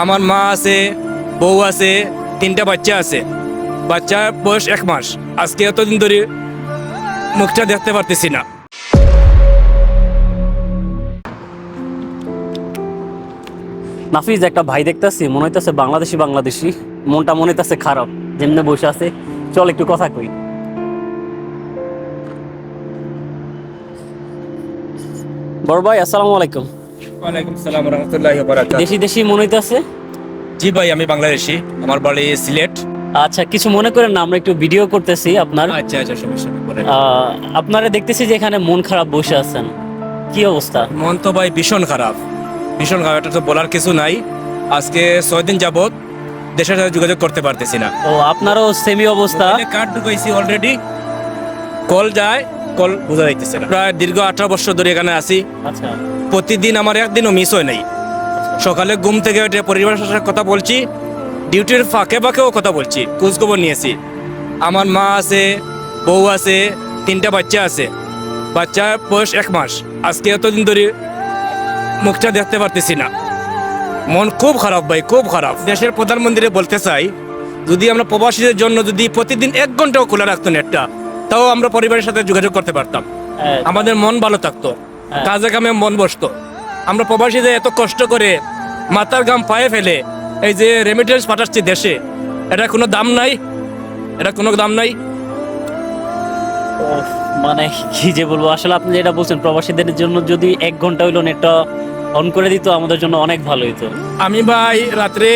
আমার মা আছে, বউ আছে, তিনটা বাচ্চা আছে। বাচ্চার বয়স এক মাস। আজকে এতদিন ধরে মুখটা দেখতে পারতেছি না। নাফিজ একটা ভাই দেখতেছি, মনে হইতেছে বাংলাদেশি বাংলাদেশি। মনটা মনে হইতেছে খারাপ, যেমনি বসে আছে। চল, একটু কথা কই। বড় ভাই, আসসালামু আলাইকুম। ওয়ালাইকুম সালাম রহমতুল্লাহ দেশি দেশি মনে হইতেছে? জি ভাই আমি বাংলাদেশি। আমার বাড়ি সিলেট। আচ্ছা কিছু মনে করেন না আমরা একটু ভিডিও করতেছি আপনার। আচ্ছা আচ্ছা সমস্যা নেই, আপনারা দেখতেছি যে এখানে মন খারাপ বসে আছেন। কি অবস্থা? মন তো ভাই ভীষণ খারাপ। ভীষণ খারাপ এটা তো বলার কিছু নাই। আজকে ছয় দিন যাবত দেশের সাথে যোগাযোগ করতে পারতেছি না। ও আপনারও সেমি অবস্থা। কার্ড ঢুকাইছি অলরেডি কল যায় কল বোঝা যাইতেছে না। প্রায় দীর্ঘ আঠারো বছর ধরে এখানে আছি। আচ্ছা। প্রতিদিন আমার একদিনও মিস হয় নাই। সকালে ঘুম থেকে উঠে পরিবারের সাথে কথা বলছি ডিউটির ফাঁকে ফাঁকেও কথা বলছি খোঁজখবর নিয়েছি। আমার মা আছে বউ আছে তিনটা বাচ্চা আছে। বাচ্চার বয়স এক মাস আজকে এতদিন ধরে মুখটা দেখতে পারতেছি না। মন খুব খারাপ ভাই খুব খারাপ। দেশের প্রধানমন্ত্রী বলতে চাই যদি আমরা প্রবাসীদের জন্য যদি প্রতিদিন এক ঘন্টাও খোলা রাখতো নেটটা তাও আমরা পরিবারের সাথে যোগাযোগ করতে পারতাম। হ্যাঁ, আমাদের মন ভালো থাকতো। কাজে কামে মন বসতো। আমরা প্রবাসীদের এত কষ্ট করে মাথার গাম পায়ে ফেলে এই যে রেমিটেন্স পাঠাচ্ছি দেশে এটা কোনো দাম নাই? এটা কোনো দাম নাই? মানে কি যে বলব আসলে আপনি যেটা বলছেন প্রবাসীদের জন্য যদি এক ঘণ্টা হইল নেটটা অন করে দিত আমাদের জন্য অনেক ভালো হইতো। আমি ভাই রাত্রে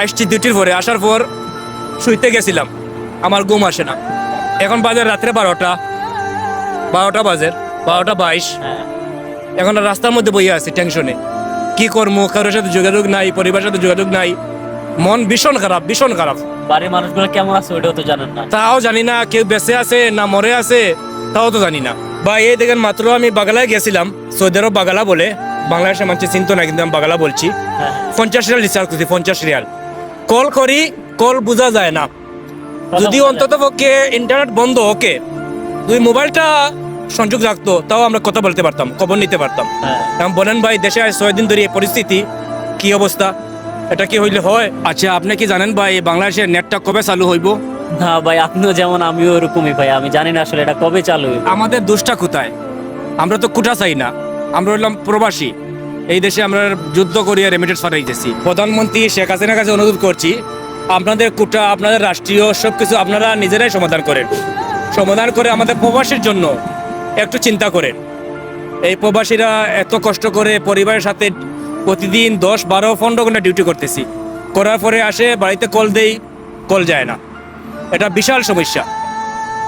আসছি ডিউটির পরে আসার পর শুইতে গেছিলাম। আমার ঘুম আসে না। এখন বাজে রাত্রে বারোটা। বারোটা বাজে। বারোটা বাইশ। এখন রাস্তার মধ্যে বইয়ে আছি টেনশনে কি করব? কারোর সাথে যোগাযোগ নাই পরিবারের সাথে যোগাযোগ নাই। মন ভীষণ খারাপ ভীষণ খারাপ। বাড়ির মানুষগুলো কেমন আছে ওইটাও তো জানেন না। তাও জানি না কেউ বেঁচে আছে না মরে আছে তাও তো জানি না। বা এই দেখেন মাত্র আমি বাগালায় গেছিলাম সৌদি আরব বাগালা বলে। বাংলাদেশের মানুষ চিন্তা না কিন্তু আমি বাগালা বলছি। হ্যাঁ। পঞ্চাশ রিয়াল রিচার্জ করছি পঞ্চাশ রিয়াল। কল করি কল বোঝা যায় না। যদি অন্তত পক্ষে ইন্টারনেট বন্ধ ওকে তুই মোবাইলটা সংযোগ রাখতো তাও আমরা কথা বলতে পারতাম খবর নিতে পারতাম। হ্যাঁ। এখন বলেন ভাই দেশে আজ ছয় দিন ধরে এই পরিস্থিতি কি অবস্থা? এটা কি হইলে হয়? আচ্ছা আপনি কি জানেন ভাই বাংলাদেশের নেটটা কবে চালু হইব? না ভাই আপনিও যেমন আমিও ওরকমই ভাই আমি জানি না আসলে এটা কবে চালু হইবে। আমাদের দোষটা কোথায়? আমরা তো কুটা চাই না। আমরা হইলাম প্রবাসী। এই দেশে আমরা যুদ্ধ করিয়া রেমিটেন্স পাঠাইতেছি। প্রধানমন্ত্রী শেখ হাসিনার কাছে অনুরোধ করছি আপনাদের কুটা আপনাদের রাষ্ট্রীয় সব কিছু আপনারা নিজেরাই সমাধান করেন। সমাধান করে আমাদের প্রবাসীর জন্য একটু চিন্তা করেন। এই প্রবাসীরা এত কষ্ট করে পরিবারের সাথে প্রতিদিন দশ, বারো, পনেরো ঘণ্টা ডিউটি করতেছি। করার পরে আসে, বাড়িতে কল দেই, কল যায় না। এটা বিশাল সমস্যা।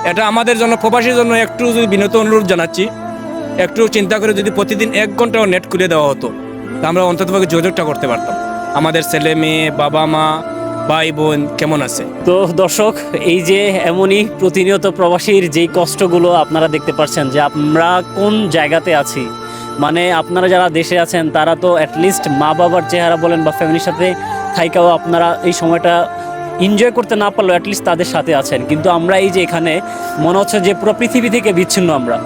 এটা আমাদের জন্য, প্রবাসীর জন্য একটু যদি বিনত অনুরোধ জানাচ্ছি, একটু চিন্তা করে যদি প্রতিদিন এক ঘন্টাও নেট খুলে দেওয়া হতো তা আমরা অন্তত যোগাযোগটা করতে পারতাম। আমাদের ছেলে মেয়ে, বাবা মা ভাই বোন, কেমন আছে? তো দর্শক, এই যে এমনই প্রতিনিয়ত প্রবাসীর যেই কষ্টগুলো আপনারা দেখতে পাচ্ছেন যে আমরা কোন জায়গাতে আছি মানে আপনারা যারা দেশে আছেন, তারা তো অ্যাটলিস্ট মা বাবার চেহারা বলেন বা ফ্যামিলির সাথে থাইকাও আপনারা এই সময়টা এনজয় করতে না পারলেও অ্যাটলিস্ট তাদের সাথে আছেন। কিন্তু আমরা এই যে এখানে, মনে হচ্ছে যে পুরো পৃথিবী থেকে বিচ্ছিন্ন আমরা।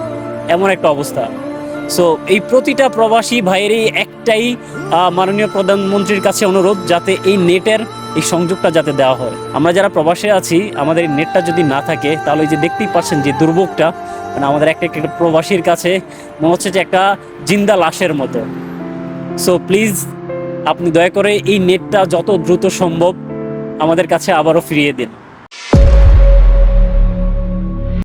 এমন একটা অবস্থা। সো এই প্রতিটা প্রবাসী ভাইয়েরই একটাই মাননীয় প্রধানমন্ত্রীর কাছে অনুরোধ, যাতে এই নেটের এই সংযোগটা যাতে দেওয়া হয়। আমরা যারা প্রবাসে আছি, আমাদের এই নেটটা যদি না থাকে, তাহলে যে দেখতেই পাচ্ছেন যে দুর্ভোগটা মানে আমাদের একটা একটা প্রবাসীর কাছে মনে হচ্ছে যে একটা জিন্দা লাশের মতো। সো প্লিজ আপনি দয়া করে এই নেটটা যত দ্রুত সম্ভব আমাদের কাছে আবারও ফিরিয়ে দিন।